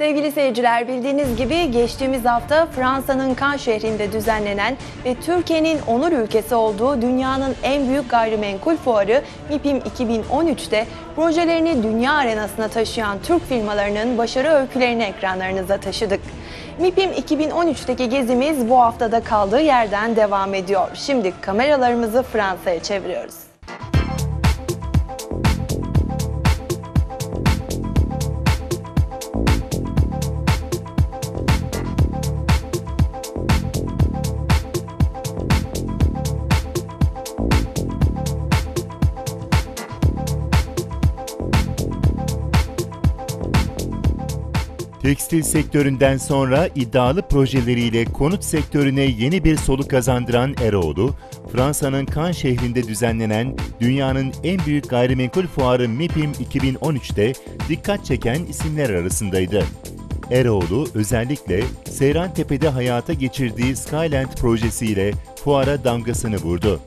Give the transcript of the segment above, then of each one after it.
Sevgili seyirciler bildiğiniz gibi geçtiğimiz hafta Fransa'nın Cannes şehrinde düzenlenen ve Türkiye'nin onur ülkesi olduğu dünyanın en büyük gayrimenkul fuarı MIPIM 2013'te projelerini dünya arenasına taşıyan Türk firmalarının başarı öykülerini ekranlarınıza taşıdık. MIPIM 2013'teki gezimiz bu haftada kaldığı yerden devam ediyor. Şimdi kameralarımızı Fransa'ya çeviriyoruz. Tekstil sektöründen sonra iddialı projeleriyle konut sektörüne yeni bir soluk kazandıran Eroğlu, Fransa'nın Cannes şehrinde düzenlenen dünyanın en büyük gayrimenkul fuarı MIPIM 2013'te dikkat çeken isimler arasındaydı. Eroğlu özellikle Seyrantepe'de hayata geçirdiği Skyland projesiyle fuara damgasını vurdu.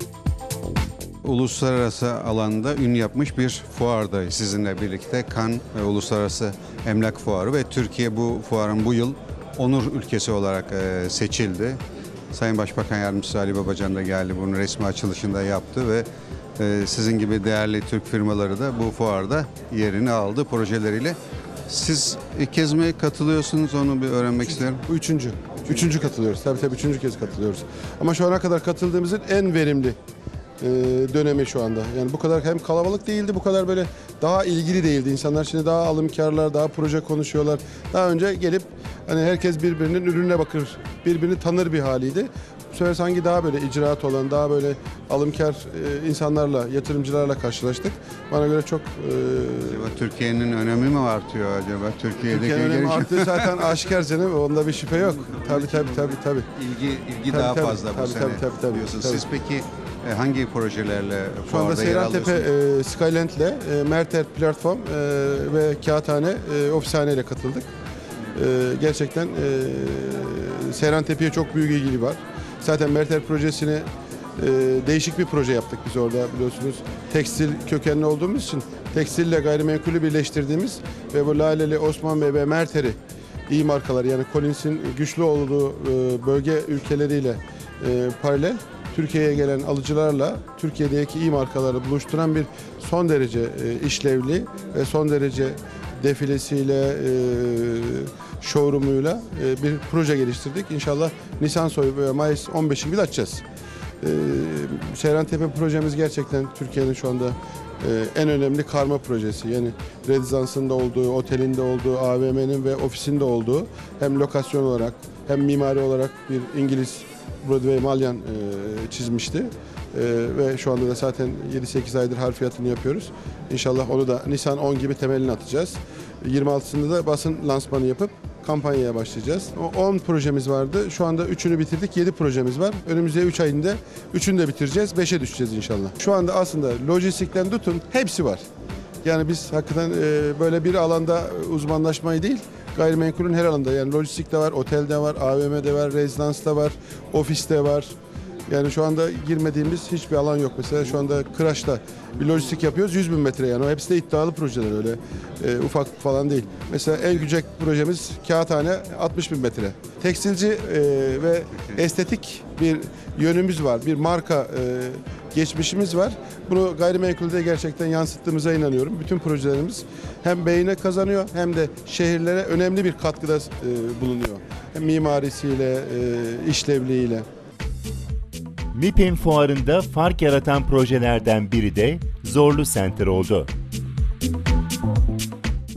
Uluslararası alanda ün yapmış bir fuarda sizinle birlikte Cannes e, Uluslararası Emlak Fuarı ve Türkiye bu fuarın bu yıl onur ülkesi olarak e, seçildi. Sayın Başbakan Yardımcısı Ali Babacan da geldi bunun resmi açılışında yaptı ve e, sizin gibi değerli Türk firmaları da bu fuarda yerini aldı projeleriyle. Siz ilk kez mi katılıyorsunuz onu bir öğrenmek istiyorum. Bu üçüncü. Üçüncü katılıyoruz. Tabii tabii üçüncü kez katılıyoruz. Ama şu ana kadar katıldığımızın en verimli dönemi şu anda. Yani bu kadar hem kalabalık değildi, bu kadar böyle daha ilgili değildi. İnsanlar şimdi daha alımkarlar, daha proje konuşuyorlar. Daha önce gelip hani herkes birbirinin ürününe bakır, birbirini tanır bir haliydi. Bu sefer sanki daha böyle icraat olan, daha böyle alımkar e, insanlarla, yatırımcılarla karşılaştık. Bana göre çok e, Acaba Türkiye'nin önemi mi artıyor acaba? Türkiye'deki Türkiye'nin önemi gelişim- arttığı zaten aşikar canım. Onda bir şüphe yok. Tabii tabii tabii tabii. İlgi, ilgi Tabii, daha tabii, fazla bu tabii, sene tabii, tabii, tabii, diyorsunuz. tabii. Siz peki e, hangi projelerle Şu anda Seyrantepe e, Skyland'le e, Merter Platform e, ve Kağıthane e, ofishane ile katıldık. E, gerçekten e, Seyrantepe'ye çok büyük ilgili var. Zaten Merter projesini e, değişik bir proje yaptık biz orada biliyorsunuz. Tekstil kökenli olduğumuz için tekstille gayrimenkulü birleştirdiğimiz ve bu Laleli, Osman Bey ve Merter'i iyi markalar yani Collins'in güçlü olduğu e, bölge ülkeleriyle e, paralel Türkiye'ye gelen alıcılarla Türkiye'deki iyi markaları buluşturan bir son derece e, işlevli ve son derece defilesiyle, e, showroomuyla e, bir proje geliştirdik. İnşallah Nisan soyu ve Mayıs 15 gibi de açacağız. E, Seyrantepe projemiz gerçekten Türkiye'nin şu anda e, en önemli karma projesi. Yani rezidansında olduğu, otelinde olduğu, AVM'nin ve ofisinde olduğu hem lokasyon olarak hem mimari olarak bir İngiliz Broadway Malyan e, çizmişti. E, ve şu anda da zaten 7-8 aydır harfiyatını yapıyoruz. İnşallah onu da Nisan 10 gibi temelini atacağız. 26'sında da basın lansmanı yapıp kampanyaya başlayacağız. O 10 projemiz vardı. Şu anda 3'ünü bitirdik. 7 projemiz var. Önümüzde 3 ayında 3'ünü de bitireceğiz. 5'e düşeceğiz inşallah. Şu anda aslında lojistikten tutun hepsi var. Yani biz hakikaten e, böyle bir alanda uzmanlaşmayı değil, gayrimenkulün her alanda yani lojistikte var, otelde var, AVM'de var, rezidansta var, ofiste var. Yani şu anda girmediğimiz hiçbir alan yok. Mesela şu anda Kıraç'ta bir lojistik yapıyoruz 100 bin metre yani. O hepsi de iddialı projeler öyle e, ufak falan değil. Mesela en güzel projemiz Kağıthane 60 bin metre. Tekstilci e, ve estetik bir yönümüz var. Bir marka e, geçmişimiz var. Bunu gayrimenkulde gerçekten yansıttığımıza inanıyorum. Bütün projelerimiz hem beyine kazanıyor hem de şehirlere önemli bir katkıda e, bulunuyor. Hem mimarisiyle, e, işlevliğiyle. MIPIM fuarında fark yaratan projelerden biri de Zorlu Center oldu.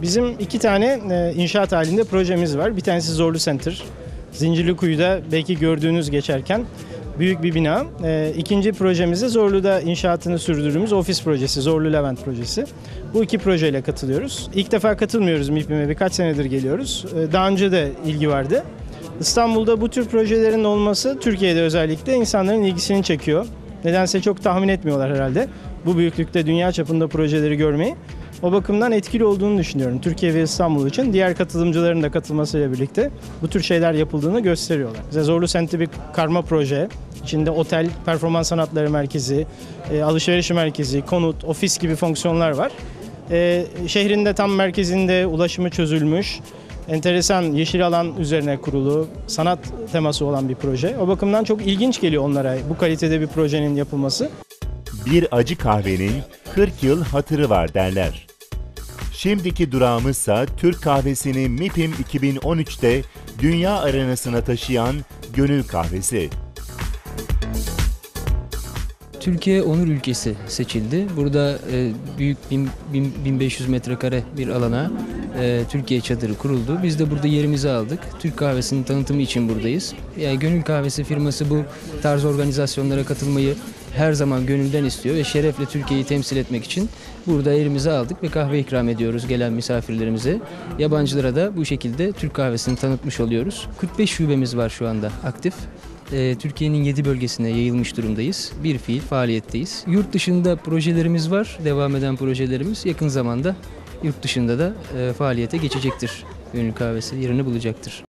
Bizim iki tane e, inşaat halinde projemiz var. Bir tanesi Zorlu Center. Zincirlikuyu'da belki gördüğünüz geçerken büyük bir bina. E, ikinci projemiz de Zorlu'da inşaatını sürdürdüğümüz ofis projesi, Zorlu Levent projesi. Bu iki projeyle katılıyoruz. İlk defa katılmıyoruz MİPİM'e, birkaç senedir geliyoruz. E, daha önce de ilgi vardı. İstanbul'da bu tür projelerin olması Türkiye'de özellikle insanların ilgisini çekiyor. Nedense çok tahmin etmiyorlar herhalde. Bu büyüklükte dünya çapında projeleri görmeyi. O bakımdan etkili olduğunu düşünüyorum. Türkiye ve İstanbul için diğer katılımcıların da katılmasıyla birlikte bu tür şeyler yapıldığını gösteriyorlar. Mesela Zorlu Sent'i bir karma proje. İçinde otel, performans sanatları merkezi, e, alışveriş merkezi, konut, ofis gibi fonksiyonlar var. E, şehrin de tam merkezinde ulaşımı çözülmüş. Enteresan yeşil alan üzerine kurulu, sanat teması olan bir proje. O bakımdan çok ilginç geliyor onlara bu kalitede bir projenin yapılması. Bir acı kahvenin 40 yıl hatırı var derler. Şimdiki durağımızsa Türk kahvesini MIPIM 2013'te dünya arenasına taşıyan Gönül Kahvesi. Türkiye onur ülkesi seçildi. Burada e, büyük bin- bin- 1500 metrekare bir alana e, Türkiye çadırı kuruldu. Biz de burada yerimizi aldık. Türk kahvesinin tanıtımı için buradayız. Yani Gönül Kahvesi firması bu tarz organizasyonlara katılmayı her zaman gönülden istiyor ve şerefle Türkiye'yi temsil etmek için burada yerimizi aldık ve kahve ikram ediyoruz gelen misafirlerimize. Yabancılara da bu şekilde Türk kahvesini tanıtmış oluyoruz. 45 şubemiz var şu anda aktif. Ee, Türkiye'nin 7 bölgesine yayılmış durumdayız. Bir fiil faaliyetteyiz. Yurt dışında projelerimiz var. Devam eden projelerimiz yakın zamanda yurt dışında da e, faaliyete geçecektir. Gönül kahvesi yerini bulacaktır.